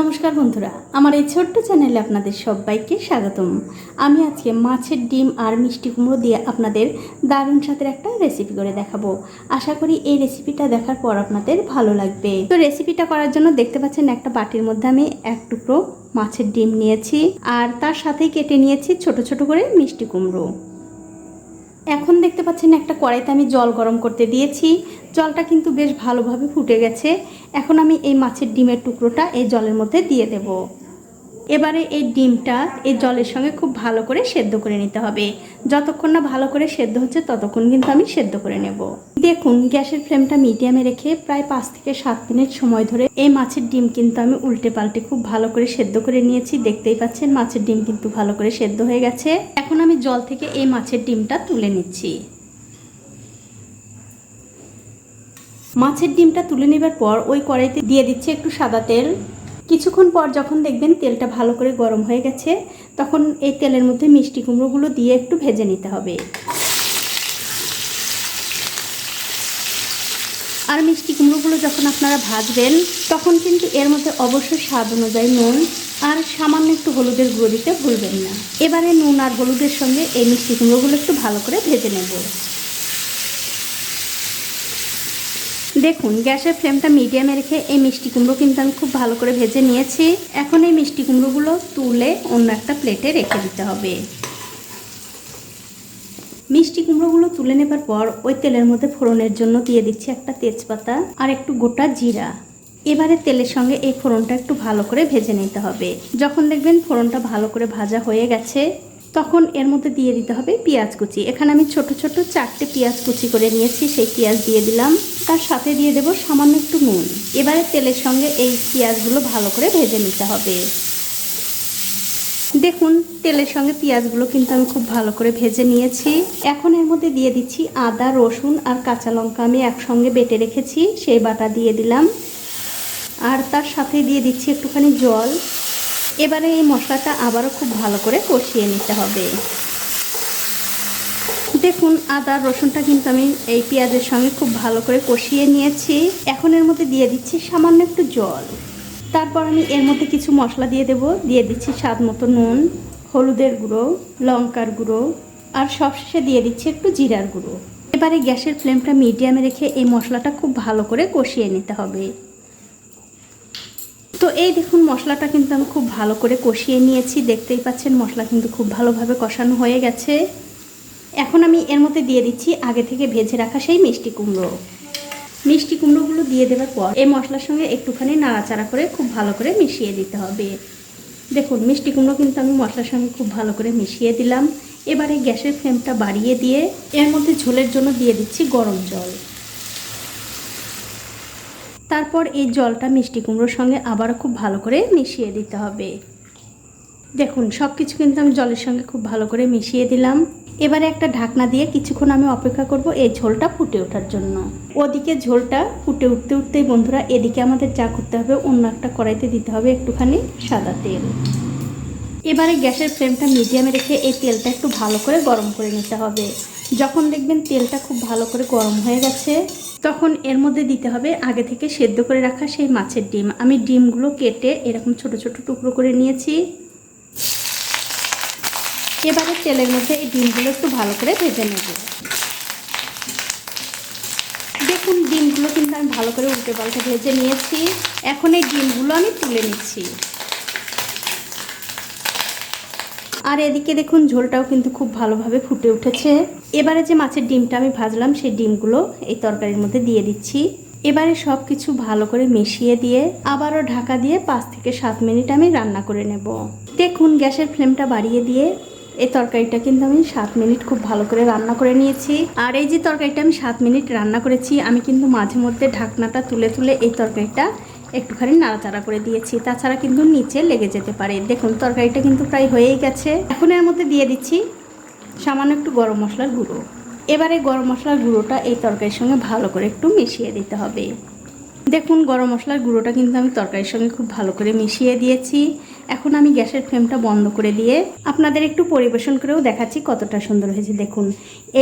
নমস্কার বন্ধুরা, আমার এই ছোট্ট চ্যানেলে আপনাদের সবাইকে স্বাগতম। আমি আজকে মাছের ডিম আর মিষ্টি কুমড়ো দিয়ে আপনাদের দারুণ স্বাদের একটা রেসিপি করে দেখাবো। আশা করি এই রেসিপিটা দেখার পর আপনাদের ভালো লাগবে। তো রেসিপিটা করার জন্য দেখতে পাচ্ছেন একটা বাটির মধ্যে আমি এক টুকরো মাছের ডিম নিয়েছি, আর তার সাথেই কেটে নিয়েছি ছোট ছোট করে মিষ্টি কুমড়ো। এখন দেখতে পাচ্ছেন একটা কড়াইতে আমি জল গরম করতে দিয়েছি। জলটা কিন্তু বেশ ভালোভাবে ফুটে গেছে। এখন আমি এই মাছের ডিমের টুকরোটা এই জলের মধ্যে দিয়ে দেব। এবারে এই ডিমটা এই জলের সঙ্গে খুব ভালো করে সেদ্ধ করে নিতে হবে। যতক্ষণ না ভালো করে সেদ্ধ হচ্ছে ততক্ষণ কিন্তু আমি সেদ্ধ করে নেব। দেখুন, গ্যাসের ফ্লেমটা মিডিয়ামে রেখে প্রায় পাঁচ থেকে সাত মিনিট সময় ধরে এই মাছের ডিম কিন্তু আমি উল্টে পাল্টে খুব ভালো করে সেদ্ধ করে নিয়েছি। দেখতেই পাচ্ছেন, মাছের ডিম কিন্তু ভালো করে সেদ্ধ হয়ে গেছে। এখন আমি জল থেকে এই মাছের ডিমটা তুলে নিচ্ছি। মাছের ডিমটা তুলে নেবার পর ওই কড়াইতে দিয়ে দিচ্ছে একটু সাদা তেল। কিছুক্ষণ পর যখন দেখবেন তেলটা ভালো করে গরম হয়ে গেছে, তখন এই তেলের মধ্যে মিষ্টি কুমড়োগুলো দিয়ে একটু ভেজে নিতে হবে। আর মিষ্টি কুমড়োগুলো যখন আপনারা ভাজবেন, তখন কিন্তু এর মধ্যে অবশ্যই স্বাদ অনুযায়ী নুন আর সামান্য একটু হলুদের গুঁড়ো দিতে ভুলবেন না। এবারে নুন আর হলুদের সঙ্গে এই মিষ্টি কুমড়োগুলো একটু ভালো করে ভেজে নেব। দেখুন, গ্যাসের ফ্লেমটা মিডিয়ামে রেখে এই মিষ্টি কুমড়ো কিন্তু আমি খুব ভালো করে ভেজে নিয়েছি। এখন এই মিষ্টি কুমড়োগুলো তুলে অন্য একটা প্লেটে রেখে দিতে হবে। মিষ্টি কুমড়োগুলো তুলে নেবার পর ওই তেলের মধ্যে ফোড়নের জন্য দিয়ে দিচ্ছি একটা তেজপাতা আর একটু গোটা জিরা। এবারে তেলের সঙ্গে এই ফোড়নটা একটু ভালো করে ভেজে নিতে হবে। যখন দেখবেন ফোড়নটা ভালো করে ভাজা হয়ে গেছে তখন এর মধ্যে দিয়ে দিতে হবে পেঁয়াজ কুচি। এখানে আমি ছোট ছোট চারটে পেঁয়াজ কুচি করে নিয়েছি, সেই পেঁয়াজ দিয়ে দিলাম। তার সাথে দিয়ে দেব সামান্য একটু নুন। এবারে তেলের সঙ্গে এই পেঁয়াজগুলো ভালো করে ভেজে নিতে হবে। দেখুন, তেলের সঙ্গে পেঁয়াজগুলো কিন্তু আমি খুব ভালো করে ভেজে নিয়েছি। এখন এর মধ্যে দিয়ে দিচ্ছি আদা, রসুন আর কাঁচা লঙ্কা আমি একসঙ্গে বেটে রেখেছি, সেই বাটা দিয়ে দিলাম। আর তার সাথে দিয়ে দিচ্ছি একটুখানি জল। এবারে এই মশলাটা আবারও খুব ভালো করে কষিয়ে নিতে হবে। দেখুন, আদা, রসুনটা কিন্তু আমি এই পেঁয়াজের সঙ্গে খুব ভালো করে কষিয়ে নিয়েছি। এখন এর মধ্যে দিয়ে দিচ্ছি সামান্য একটু জল। তারপর আমি এর মধ্যে কিছু মশলা দিয়ে দেব। দিয়ে দিচ্ছি স্বাদ মতো নুন, হলুদের গুঁড়ো, লঙ্কার গুঁড়ো, আর সবশেষে দিয়ে দিচ্ছি একটু জিরার গুঁড়ো। এবারে গ্যাসের ফ্লেমটা মিডিয়ামে রেখে এই মশলাটা খুব ভালো করে কষিয়ে নিতে হবে। এই দেখুন, মশলাটা কিন্তু আমি খুব ভালো করে কষিয়ে নিয়েছি। দেখতেই পাচ্ছেন, মশলা কিন্তু খুব ভালোভাবে কষানো হয়ে গেছে। এখন আমি এর মধ্যে দিয়ে দিচ্ছি আগে থেকে ভেজে রাখা সেই মিষ্টি কুমড়ো। মিষ্টি কুমড়োগুলো দিয়ে দেওয়ার পর এই মশলার সঙ্গে একটুখানি নাড়াচাড়া করে খুব ভালো করে মিশিয়ে দিতে হবে। দেখুন, মিষ্টি কুমড়ো কিন্তু আমি মশলার সঙ্গে খুব ভালো করে মিশিয়ে দিলাম। এবারে গ্যাসের ফ্লেমটা বাড়িয়ে দিয়ে এর মধ্যে ঝোলের জন্য দিয়ে দিচ্ছি গরম জল। তারপর এই জলটা মিষ্টি কুমড়োর সঙ্গে আবারও খুব ভালো করে মিশিয়ে দিতে হবে। দেখুন সব কিছু কিন্তু আমি জলের সঙ্গে খুব ভালো করে মিশিয়ে দিলাম। এবারে একটা ঢাকনা দিয়ে কিছুক্ষণ আমি অপেক্ষা করব এই ঝোলটা ফুটে ওঠার জন্য। ওদিকে ঝোলটা ফুটে উঠতে উঠতেই বন্ধুরা, এদিকে আমাদের যা করতে হবে, অন্য একটা কড়াইতে দিতে হবে একটুখানি সাদা তেল। এবারে গ্যাসের ফ্লেমটা মিডিয়ামে রেখে এই তেলটা একটু ভালো করে গরম করে নিতে হবে। যখন দেখবেন তেলটা খুব ভালো করে গরম হয়ে গেছে তখন এর মধ্যে দিতে হবে আগে থেকে সেদ্ধ করে রাখা সেই মাছের ডিম। আমি ডিমগুলো কেটে এরকম ছোট ছোট টুকরো করে নিয়েছি। এবারে তেলের মধ্যে এই ডিমগুলো একটু ভালো করে ভেজে নেব। দেখুন, ডিমগুলো কিন্তু আমি ভালো করে উল্টে পাল্টে ভেজে নিয়েছি। এখন এই ডিমগুলো আমি তুলে নিচ্ছি। আর এদিকে দেখুন, ঝোলটাও কিন্তু খুব ভালোভাবে ফুটে উঠেছে। এবারে যে মাছের ডিমটা আমি ভাজলাম, সেই ডিমগুলো এই তরকারির মধ্যে দিয়ে দিচ্ছি। এবারে সব কিছু ভালো করে মিশিয়ে দিয়ে আবারও ঢাকা দিয়ে পাঁচ থেকে সাত মিনিট আমি রান্না করে নেব। দেখুন, গ্যাসের ফ্লেমটা বাড়িয়ে দিয়ে এই তরকারিটা কিন্তু আমি সাত মিনিট খুব ভালো করে রান্না করে নিয়েছি। আর এই যে তরকারিটা আমি সাত মিনিট রান্না করেছি, আমি কিন্তু মাঝে মধ্যে ঢাকনাটা তুলে তুলে এই তরকারিটা একটুখানি নাড়াচাড়া করে দিয়েছি। তাছাড়া কিন্তু নিচে লেগে যেতে পারে। দেখুন, তরকারিটা কিন্তু প্রায় হয়েই গেছে। এখন এর মধ্যে দিয়ে দিচ্ছি সামান্য একটু গরম মশলার গুঁড়ো। এবারে গরম মশলার গুঁড়োটা এই তরকারির সঙ্গে ভালো করে একটু মিশিয়ে দিতে হবে। দেখুন, গরম মশলার গুঁড়োটা কিন্তু আমি তরকারির সঙ্গে খুব ভালো করে মিশিয়ে দিয়েছি। এখন আমি গ্যাসের ফ্লেমটা বন্ধ করে দিয়ে আপনাদের একটু পরিবেশন করেও দেখাচ্ছি কতটা সুন্দর হয়েছে, দেখুন।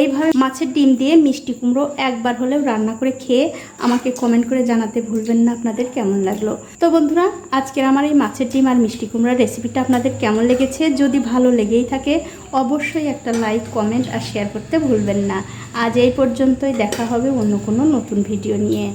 এইভাবে মাছের ডিম দিয়ে মিষ্টি কুমড়ো একবার হলেও রান্না করে খেয়ে আমাকে কমেন্ট করে জানাতে ভুলবেন না আপনাদের কেমন লাগল। তো বন্ধুরা, আজকের আমার এই মাছের ডিম আর মিষ্টি কুমড়ার রেসিপিটা আপনাদের কেমন লেগেছে? যদি ভালো লেগেই থাকে, অবশ্যই একটা লাইক কমেন্ট আর শেয়ার করতে ভুলবেন না। আজ এই পর্যন্তই, দেখা হবে অন্য কোনো নতুন ভিডিও নিয়ে।